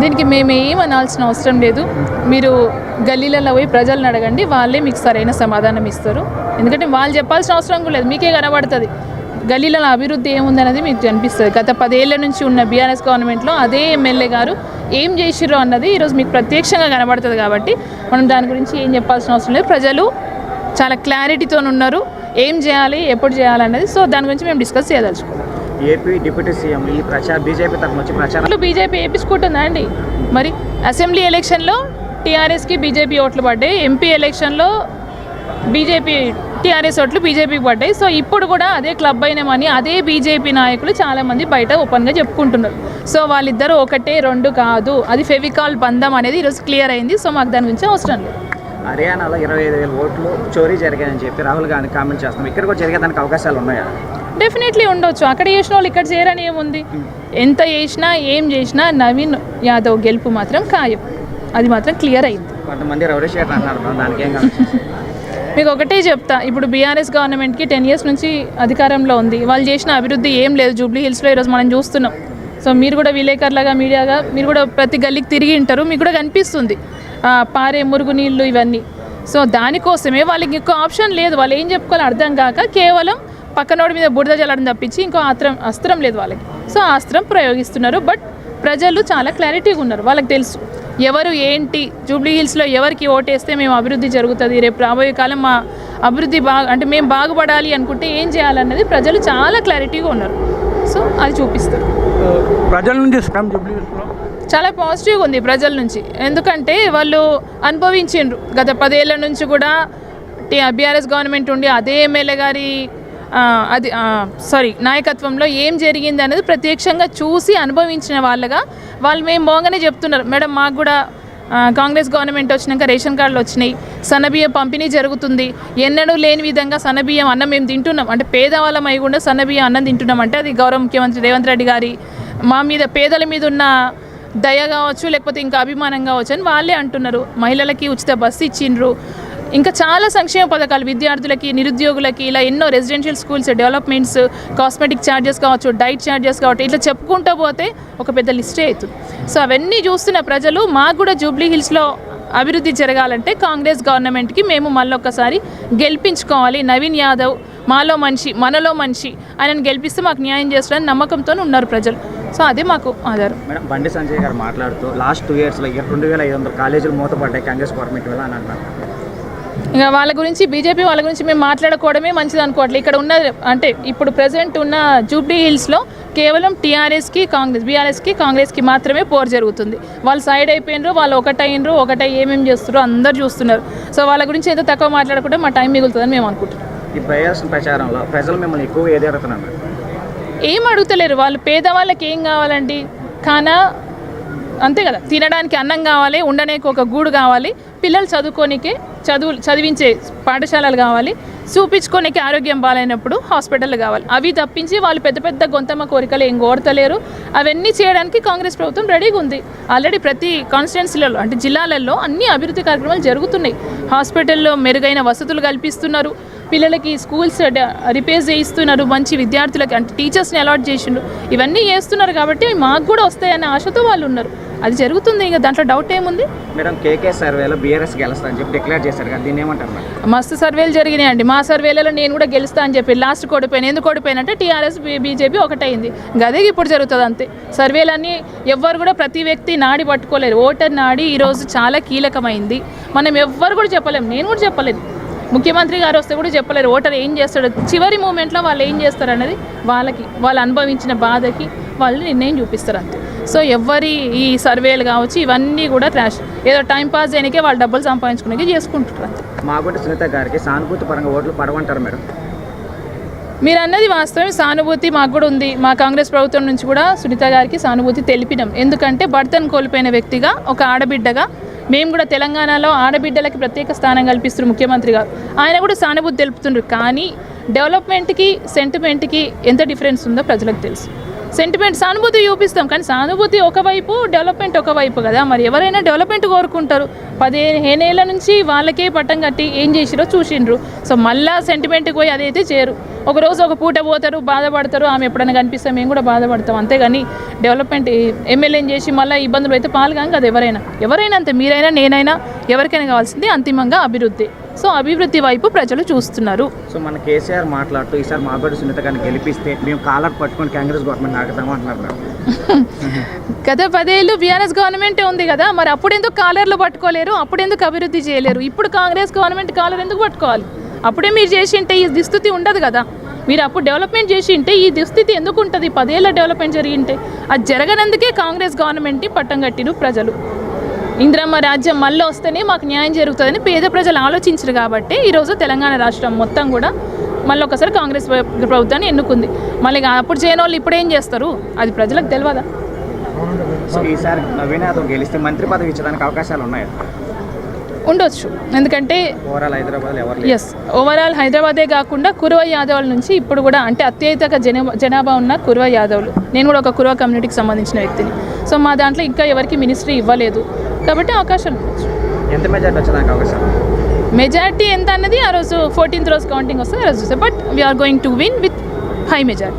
దీనికి మేము ఏమనాల్సిన అనాల్సిన అవసరం లేదు. మీరు గల్లీలలో పోయి ప్రజలను అడగండి వాళ్ళే మీకు సరైన సమాధానం ఇస్తారు. ఎందుకంటే వాళ్ళు చెప్పాల్సిన అవసరం కూడా లేదు. మీకే కనబడుతుంది. గల్లీలలో అభివృద్ధి ఏముందనేది మీకు కనిపిస్తుంది. గత పదేళ్ళ నుంచి ఉన్న బీఆర్ఎస్ గవర్నమెంట్లో అదే ఎమ్మెల్యే గారు ఏం చేసిర్రో అన్నది ఈరోజు మీకు ప్రత్యక్షంగా కనబడుతుంది కాబట్టి మనం దాని గురించి ఏం చెప్పాల్సిన అవసరం లేదు. ప్రజలు చాలా క్లారిటీతో ఉన్నారు ఏం చేయాలి ఎప్పుడు చేయాలన్నది సో దాని గురించి మేము డిస్కస్ చేయదలుచుకున్నాం. ఏపీ డిప్యూటీ సీఎం ఈ ప్రచార బీజేపీ తరఫున వచ్చి ప్రచారం. బీజేపీ వేయించుకుంటుందా అండి? మరి అసెంబ్లీ ఎలక్షన్లో టీఆర్ఎస్కి బీజేపీ ఓట్లు పడ్డాయి ఎంపీ ఎలక్షన్లో బీజేపీ టీఆర్ఎస్ ఓట్లు బీజేపీకి పడ్డాయి. సో ఇప్పుడు కూడా అదే క్లబ్ అయినామని అదే బీజేపీ నాయకులు చాలామంది బయట ఓపెన్గా చెప్పుకుంటున్నారు. సో వాళ్ళిద్దరూ ఒకటే రెండు కాదు అది ఫెవికాల్ బంధం అనేది ఈరోజు క్లియర్ అయింది. సో మాకు దాని గురించి అవసరం లేదు. హర్యానాలో ఇరవై ఐదు వేల ఓట్లు చోరీ జరిగాయని చెప్పి రాహుల్ గాంధీ కామెంట్ చేస్తున్నాం. ఇక్కడ కూడా జరిగేదానికి అవకాశాలు ఉన్నాయా? డెఫినెట్లీ ఉండొచ్చు. అక్కడ చేసిన వాళ్ళు ఇక్కడ చేయరని ఏముంది? ఎంత చేసినా ఏం చేసినా నవీన్ యాదవ్ గెలుపు మాత్రం ఖాయం. అది మాత్రం క్లియర్ అయింది. కొంతమంది మీకు ఒకటే చెప్తా. ఇప్పుడు బీఆర్ఎస్ గవర్నమెంట్కి టెన్ ఇయర్స్ నుంచి అధికారంలో ఉంది. వాళ్ళు చేసిన అభివృద్ధి ఏం లేదు. జూబ్లీ హిల్స్లో ఈరోజు మనం చూస్తున్నాం. సో మీరు కూడా విలేకరులాగా మీడియాగా మీరు కూడా ప్రతి గల్లీకి తిరిగి ఉంటారు. మీకు కూడా కనిపిస్తుంది. పారే మురుగు నీళ్ళు ఇవన్నీ. సో దానికోసమే వాళ్ళకి ఇంకో ఆప్షన్ లేదు. వాళ్ళు ఏం చెప్పుకోవాలో అర్థం కాక కేవలం పక్కనోడి మీద బురద జల్లడం తప్పించి ఇంకో అస్త్రం అస్త్రం లేదు వాళ్ళకి. సో ఆ అస్త్రం ప్రయోగిస్తున్నారు. బట్ ప్రజలు చాలా క్లారిటీగా ఉన్నారు. వాళ్ళకి తెలుసు. ఎవరు ఏంటి? జూబ్లీ హిల్స్లో ఎవరికి ఓటేస్తే మేము అభివృద్ధి జరుగుతుంది. రేపు రాబోయే కాలం మా అభివృద్ధి బాగా అంటే మేము బాగుపడాలి అనుకుంటే ఏం చేయాలన్నది ప్రజలు చాలా క్లారిటీగా ఉన్నారు. సో అది చూపిస్తారు. ప్రజల నుంచి చాలా పాజిటివ్గా ఉంది ప్రజల నుంచి. ఎందుకంటే వాళ్ళు అనుభవించిండ్రు. గత పదేళ్ళ నుంచి కూడా బీఆర్ఎస్ గవర్నమెంట్ ఉండి అదే ఎమ్మెల్యే గారి అది సారీ నాయకత్వంలో ఏం జరిగింది అనేది ప్రత్యక్షంగా చూసి అనుభవించిన వాళ్ళగా వాళ్ళు మేము బాగానే చెప్తున్నారు. మేడం మాకు కూడా కాంగ్రెస్ గవర్నమెంట్ వచ్చినాక రేషన్ కార్డులు వచ్చినాయి. సన్నబియ్యం పంపిణీ జరుగుతుంది. ఎన్నడూ లేని విధంగా సన్నబియ్యం అన్నం మేము తింటున్నాం. అంటే పేదవాళ్ళం అయి కూడా సన్నబియ్యం అన్నం తింటున్నాం. అంటే అది గౌరవ ముఖ్యమంత్రి రేవంత్ రెడ్డి గారి మా మీద పేదల మీద ఉన్న దయ కావచ్చు లేకపోతే ఇంకా అభిమానం కావచ్చు అని వాళ్ళే అంటున్నారు. మహిళలకి ఉచిత బస్సు ఇచ్చిండ్రు. ఇంకా చాలా సంక్షేమ పథకాలు విద్యార్థులకి నిరుద్యోగులకి ఇలా ఎన్నో residential schools developments cosmetic charges కావచ్చు డైట్ ఛార్జెస్ కావచ్చు ఇట్లా చెప్పుకుంటూ పోతే ఒక పెద్ద లిస్టే అవుతుంది. సో అవన్నీ చూస్తున్న ప్రజలు మాకు కూడా జూబ్లీ హిల్స్లో అభివృద్ధి జరగాలంటే కాంగ్రెస్ గవర్నమెంట్కి మేము మళ్ళొక్కసారి గెలిపించుకోవాలి. నవీన్ యాదవ్ మాలో మనిషి మనలో మనిషి ఆయనను గెలిపిస్తే మాకు న్యాయం చేస్తారని నమ్మకంతో ఉన్నారు ప్రజలు. సో అదే మాకు ఆధారం. మేడం బండి సంజయ్ గారు మాట్లాడుతూ లాస్ట్ టూ ఇయర్స్లో రెండు వేల ఐదు వందల కాలేజీలు మూతపడ్డాయి కాంగ్రెస్ గవర్నమెంట్ వల్ల అని అన్నారు. ఇంకా వాళ్ళ గురించి బీజేపీ వాళ్ళ గురించి మేము మాట్లాడుకోవడమే మంచిది అనుకోవట్లేదు. ఇక్కడ ఉన్న అంటే ఇప్పుడు ప్రజెంట్ ఉన్న జూబ్లీ హిల్స్లో కేవలం టీఆర్ఎస్కి కాంగ్రెస్ బీఆర్ఎస్కి కాంగ్రెస్కి మాత్రమే పోరు జరుగుతుంది. వాళ్ళు సైడ్ అయిపోయినరు వాళ్ళు ఒకటైనరు ఒకటై ఏమేమి చేస్తారో అందరు చూస్తున్నారు. సో వాళ్ళ గురించి ఏదో తక్కువ మాట్లాడకుండా మా టైం మిగులుతుందని మేము అనుకుంటున్నాం. ఈ బయాస్ ప్రచారంలో ప్రజలు మిమ్మల్ని ఎక్కువ ఏది అడుగుతున్నారు? మేడం? ఏం అడుగుతలేరు. వాళ్ళు పేదవాళ్ళకి ఏం కావాలండి? కానా అంతే కదా తినడానికి అన్నం కావాలి ఉండడానికి ఒక గూడు కావాలి పిల్లలు చదువుకోనికే చదువు చదివించే పాఠశాలలు కావాలి చూపించుకోనికి ఆరోగ్యం బాగాలేనప్పుడు హాస్పిటల్ కావాలి. అవి తప్పించి వాళ్ళు పెద్ద పెద్ద గొంతమ్మ కోరికలు ఏం కోరతలేరు. అవన్నీ చేయడానికి కాంగ్రెస్ ప్రభుత్వం రెడీగా ఉంది. ఆల్రెడీ ప్రతి కాన్స్టిట్యున్సీలలో అంటే జిల్లాలలో అన్ని అభివృద్ధి కార్యక్రమాలు జరుగుతున్నాయి. హాస్పిటల్లో మెరుగైన వసతులు కల్పిస్తున్నారు. పిల్లలకి స్కూల్స్ రిపేర్ చేయిస్తున్నారు. మంచి విద్యార్థులకి అంటే టీచర్స్ని అలాట్ చేసిండ్రు. ఇవన్నీ చేస్తున్నారు కాబట్టి మాకు కూడా వస్తాయనే ఆశతో వాళ్ళు ఉన్నారు. అది జరుగుతుంది ఇక దాంట్లో డౌట్ ఏముంది? మేడం కేకే సర్వేలో బీఆర్ఎస్ గెలుస్తా అని చెప్పి డిక్లేర్ చేశారు కదా దీన్ని ఏమంటారు మేడం? మస్తు సర్వేలు జరిగినాయండి. మా సర్వేలలో నేను కూడా గెలుస్తా అని చెప్పి లాస్ట్ ఓడిపోయాను ఎందుకు ఓడిపోయానంటే టీఆర్ఎస్ బీజేపీ ఒకటైంది గదే ఇప్పుడు జరుగుతుంది అంతే. సర్వేలన్నీ ఎవ్వరు కూడా ప్రతి వ్యక్తి నాడి పట్టుకోలేరు. ఓటర్ నాడి ఈరోజు చాలా కీలకమైంది. మనం ఎవ్వరు కూడా చెప్పలేము నేను కూడా చెప్పలేను. ముఖ్యమంత్రి గారు వస్తే కూడా చెప్పలేరు. ఓటర్ ఏం చేస్తాడు. చివరి మూమెంట్లో వాళ్ళు ఏం చేస్తారు అనేది వాళ్ళకి వాళ్ళు అనుభవించిన బాధకి వాళ్ళు నిర్ణయం చూపిస్తారు అంతే. సో ఎవ్వరి ఈ సర్వేలు కావచ్చు ఇవన్నీ కూడా ట్రాష్ ఏదో టైం పాస్ చేయడానికే వాళ్ళు డబ్బులు సంపాదించుకునే చేసుకుంటారు అంతే. మాగుంటి సునీత గారికి సానుభూతి పరంగా ఓట్లు పడవంటారు మేడం. మీరు అన్నది వాస్తవం సానుభూతి మాకు కూడా ఉంది. మా కాంగ్రెస్ ప్రభుత్వం నుంచి కూడా సునీత గారికి సానుభూతి తెలిపినాం. ఎందుకంటే భర్తను కోల్పోయిన వ్యక్తిగా ఒక ఆడబిడ్డగా మేము కూడా తెలంగాణలో ఆడబిడ్డలకి ప్రత్యేక స్థానం కల్పిస్తున్నారు ముఖ్యమంత్రి గారు ఆయన కూడా సానుభూతి తెలుపుతుండ్రు కానీ డెవలప్మెంట్కి సెంటిమెంట్కి ఎంత డిఫరెన్స్ ఉందో ప్రజలకు తెలుసు. సెంటిమెంట్ సానుభూతి చూపిస్తాం కానీ సానుభూతి ఒకవైపు డెవలప్మెంట్ ఒకవైపు కదా. మరి ఎవరైనా డెవలప్మెంట్ కోరుకుంటారు. పదిహేనేళ్ళ నుంచి వాళ్ళకే పట్టం కట్టి ఏం చేసిరో చూసిండ్రు సో మళ్ళా సెంటిమెంట్కి పోయి అదైతే చేయరు ఒక రోజు ఒక పూట పోతారు బాధపడతారు ఆమె ఎప్పుడైనా కనిపిస్తాం మేము కూడా బాధపడతాం. అంతేగాని డెవలప్మెంట్ ఎమ్మెల్యేని చేసి మళ్ళీ ఇబ్బందులు అయితే పాల్గాం కదా ఎవరైనా. ఎవరైనా అంతే మీరైనా నేనైనా ఎవరికైనా కావాల్సింది అంతిమంగా అభివృద్ధి. సో అభివృద్ధి వైపు ప్రజలు చూస్తున్నారు. సో మన కేసీఆర్ మాట్లాడుతూ ఈసారి మాబడి సునీత గారిని గెలిపిస్తే మేము కాలర్ పట్టుకొని కాంగ్రెస్ గవర్నమెంట్ నాటుతాము అంటున్నారు గత పదేళ్ళు బీఆర్ఎస్ గవర్నమెంటే ఉంది కదా మరి అప్పుడు ఎందుకు కాలర్లు పట్టుకోలేరు? అప్పుడు ఎందుకు అభివృద్ధి చేయలేరు? ఇప్పుడు కాంగ్రెస్ గవర్నమెంట్ కాలర్ ఎందుకు పట్టుకోవాలి? అప్పుడే మీరు చేసి ఉంటే ఈ దుస్థితి ఉండదు కదా. మీరు అప్పుడు డెవలప్మెంట్ చేసి ఉంటే ఈ దుస్థితి ఎందుకు ఉంటుంది? పదేళ్ళ డెవలప్మెంట్ జరిగింటే అది జరగనందుకే కాంగ్రెస్ గవర్నమెంట్ని పట్టం కట్టిరు ప్రజలు. ఇందిరమ్మ రాజ్యం మళ్ళీ వస్తేనే మాకు న్యాయం జరుగుతుందని పేద ప్రజలు ఆలోచించరు కాబట్టి ఈరోజు తెలంగాణ రాష్ట్రం మొత్తం కూడా మళ్ళీ ఒకసారి కాంగ్రెస్ ప్ర- ప్రభుత్వాన్ని ఎన్నుకుంది. మళ్ళీ అప్పుడు చేయని వాళ్ళు ఇప్పుడు ఏం చేస్తారు? అది ప్రజలకు తెలియదా సో ఈసారి నవీన్ యాదవ్ గెలిస్తే మంత్రి పదవి ఇచ్చడానికి అవకాశాలు ఉన్నాయి? ఉండొచ్చు. ఎందుకంటే. ఎస్ ఓవరాల్ హైదరాబాదే కాకుండా కురువ యాదవుల నుంచి ఇప్పుడు కూడా అంటే అత్యధిక జనాభా ఉన్న కురువ యాదవులు. నేను కూడా ఒక కురువ కమ్యూనిటీకి సంబంధించిన వ్యక్తిని. సో మా దాంట్లో ఇంకా ఎవరికి మినిస్ట్రీ ఇవ్వలేదు. కాబట్టి అవకాశాలు ఎంత మెజార్టీ వచ్చేదానికి అవకాశాలు మెజారిటీ ఎంత అన్నది ఆ రోజు ఫోర్టీన్త్ రోజు కౌంటింగ్ వస్తుంది ఆ రోజు చూస్తే but we are going to win with high majority.